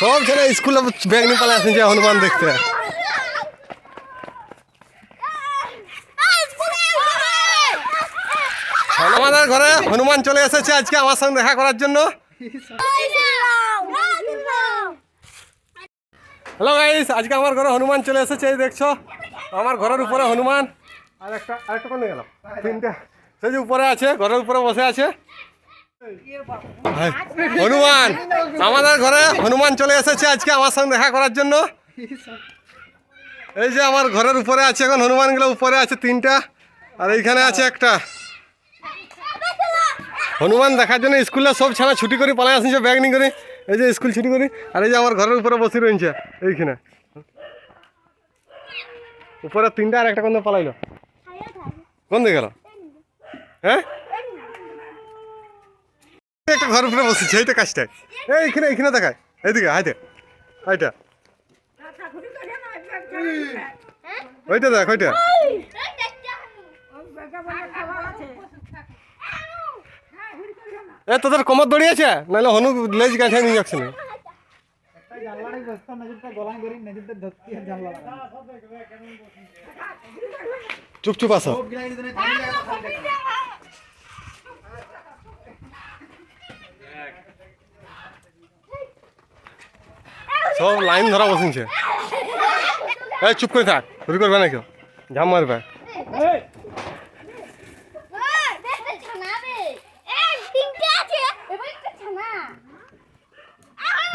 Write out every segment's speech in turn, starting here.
সব ছেলে স্কুলে ব্যাগ নিয়ে পালা আসছে হনুমান দেখতে। আমাদের ঘরে হনুমান চলে এসেছে আজকে আমার সঙ্গে দেখা করার জন্য। হ্যালো গাইস আজকে আমার ঘরে হনুমান চলে এসেছে এই দেখছ? আমার ঘরের উপরে হনুমান। আর একটা আরেকটা কোন গেল? তিনটা। সেই যে উপরে আছে ঘরের উপরে বসে আছে। হনুমান আমাদের ঘরে হনুমান চলে এসেছে আজকে আমার সঙ্গে দেখা করার জন্য। এই যে আমার ঘরের উপরে আছে এখন হনুমানগুলো উপরে আছে তিনটা আর এইখানে আছে একটা। হনুমান দেখার জন্য স্কুলে সব ছাড়া ছুটি করে পালাই আসছে ব্যাগ নিয়ে করে এই যে স্কুল ছুটি করি আর এই যে আমার ঘরের উপরে বসে রয়েছে এইখানে। উপরে তিনটা আর একটা কোন পালাইলো? কোন দিকে গেল? হ্যাঁ? একটা ঘর উপরে বসেছে, এইটা কাজটা। এইখানে এইখানে দেখায় এইদিকে হাইতে হাইটা। ওইটা দেখ, ওইটা। এ, তোদের কমর দড়িয়েছে? নাহলে হনু লেজ গাছে নিয়ে যাচ্ছে না। চুপ চুপ আসো সব লাইন ধরা বসেছে এই, চুপ করে থাক চুরি করবে না কেউ। ঝাম মারবে।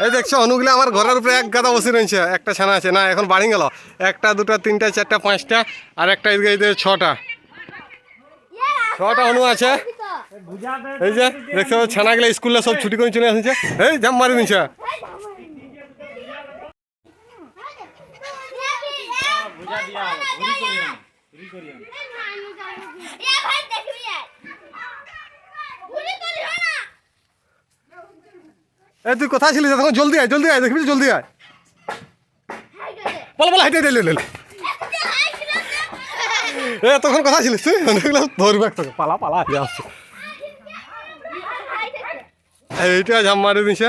এই দেখছ, অনুগুলো আমার ঘরের উপরে এক গাদা বসে রয়েছে, একটা ছানা আছে। না, এখন বাড়ি গেল। একটা, দুটা, তিনটা, চারটা, পাঁচটা, আর একটা এদিকে এদিকে ছটা। ছটা অনু আছে। এই যে দেখছ ছানাগুলো স্কুলে সব ছুটি করে চলে আসছে এই, ঝাম মারি দিচ্ছে এই তুই কোথায় ছিলিস? তখন জলদি আয় জলদি আয় দেখবি জলদি আয়। বলো বলো হাইটে হাইটে লে এ তখন কোথায় ছিলিস তুই? ধরবে তোকে। পালা পালা আসছে। এইটা ঝাম মারি দিছে।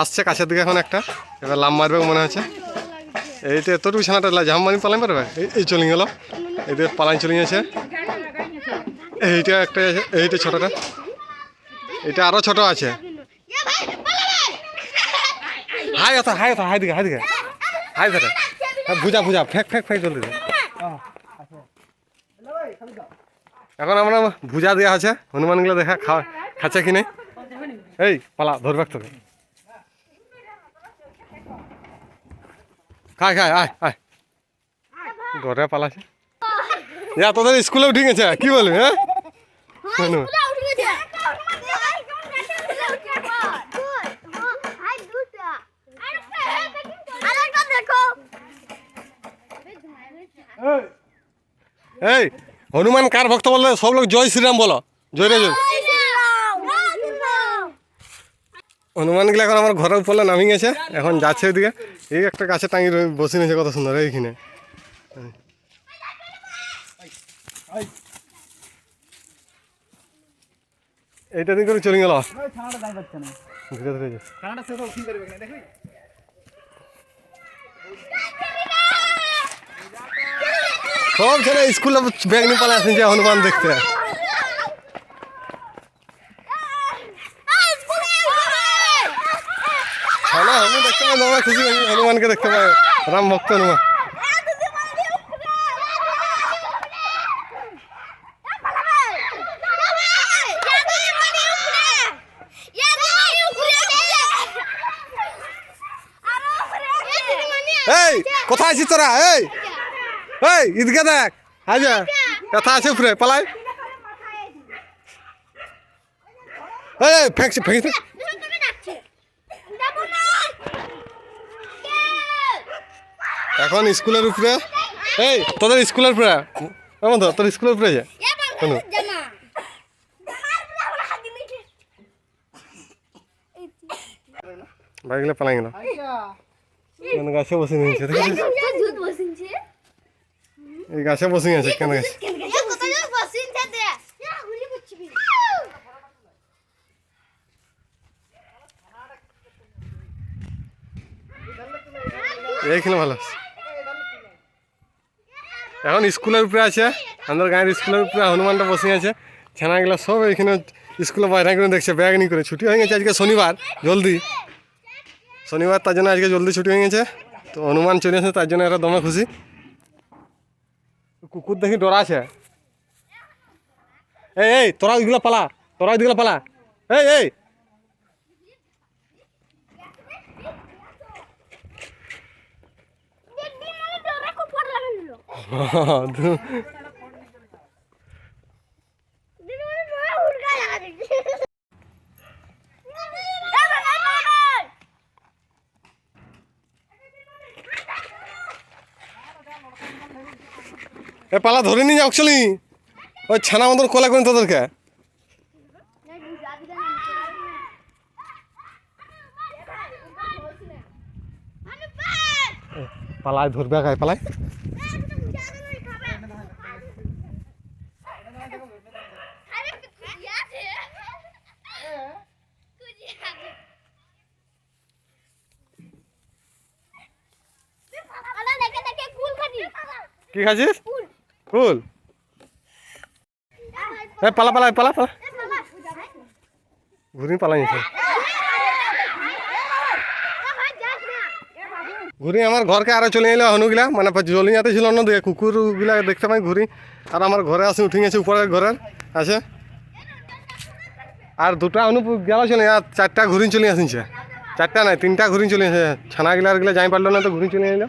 আসছে কাছের দিকে এখন একটা। এবার লাম মারবে মনে হচ্ছে। এইটা এতটুকু ছানাটা ঝাম মারি পালাই পারবে? এই- চলে গেল। এইটা পালাই চলে গেছে এইটা একটা এইটা ছোটটা। এটা আরও ছোট আছে। হাই কথা হাই কথা হাই দিকে হাই দিকে। হাই ধরে। হ্যাঁ, ভুজা ভুজা ফেক ফেক ফেক জলদি। এখন আমরা ভুজা দেওয়া আছে। হনুমানগুলো দেখা খাওয়া খাচ্ছে কি নেই? এই পালা ধরবে তোকে। খায় খায় আয় আয়। ঘরে পালাছে ইয়া তোদের স্কুলে উঠে গেছে? কি বলবি হ্যাঁ? হনু এই, হনুমান কার ভক্ত বললে সব লোক জয় শ্রীরাম বলো। জয় রে জয়। হনুমানগুলো এখন আমার ঘরের উপরে নামি গেছে। এখন যাচ্ছে ওইদিকে। এই একটা গাছে টাঙিয়ে বসে নিয়েছে কত সুন্দর এইখানে এইটা দিন করে চলে গেল। যা। সব ছেলে স্কুলে ব্যাগ নিয়ে পালা আসছে হনুমান দেখতে। হনু দেখতে পাই আমরা খুশি হনুমানকে দেখতে পাই। রাম ভক্ত হনুমান। এই কোথায় আছিস তোরা? এই এই ঈদকে দেখ। আজা কথা আছে উপরে পালাই। এই, ফেঁকছি ফেঁকছি এখন স্কুলের উপরে। এই তোদের স্কুলের উপরে। এমন তোর স্কুলের উপরে যা। বাইকগুলো পালাই গেল। আচ্ছা গাছে বসে নিয়েছে এই গাছে বসে আছে কেন গাছে. এইখানে ভালো আছে। এখন স্কুলের উপরে আছে। আমাদের গাঁয়ের স্কুলের উপরে হনুমানটা বসে আছে। ছানাগুলো সব এখানে স্কুলে বাইরে করে দেখছে, ব্যাগ নি করে। ছুটি হয়ে গেছে আজকে শনিবার, জলদি। শনিবার তার জন্য আজকে জলদি ছুটি হয়ে গেছে। তো হনুমান চলে এসেছে, তার জন্য এরা দমে খুশি। কুকুর দেখি ডরা আছে। এই এই, তোরা ওইগুলো পালা, তোরা ওইগুলো পালা। এই এই এ পালা ধরে নিয়ে যাও চলি ওই ছানা মতন কোলা করেন তোদেরকে। পালায় ধরবে পালায় কি খাচ্ছিস ফুল। এ পালা পালা পালা পালা। ঘুরি পালাই নিছে ঘুরি আমার ঘরকে আরও চলে এলো হনুগুলা। মানে জলি যাতে ছিল অন্যদিকে কুকুরগুলা দেখতে পাই ঘুরি। আর আমার ঘরে আসে উঠে গেছে উপরের ঘরের আছে। আর দুটা অনু গেল চলে আর চারটা ঘুরি চলে আসিছে। চারটা নাই তিনটা ঘুরি চলে আসে। ছানাগুলা আরগুলা যাই পারল না তো ঘুরি চলে এলো।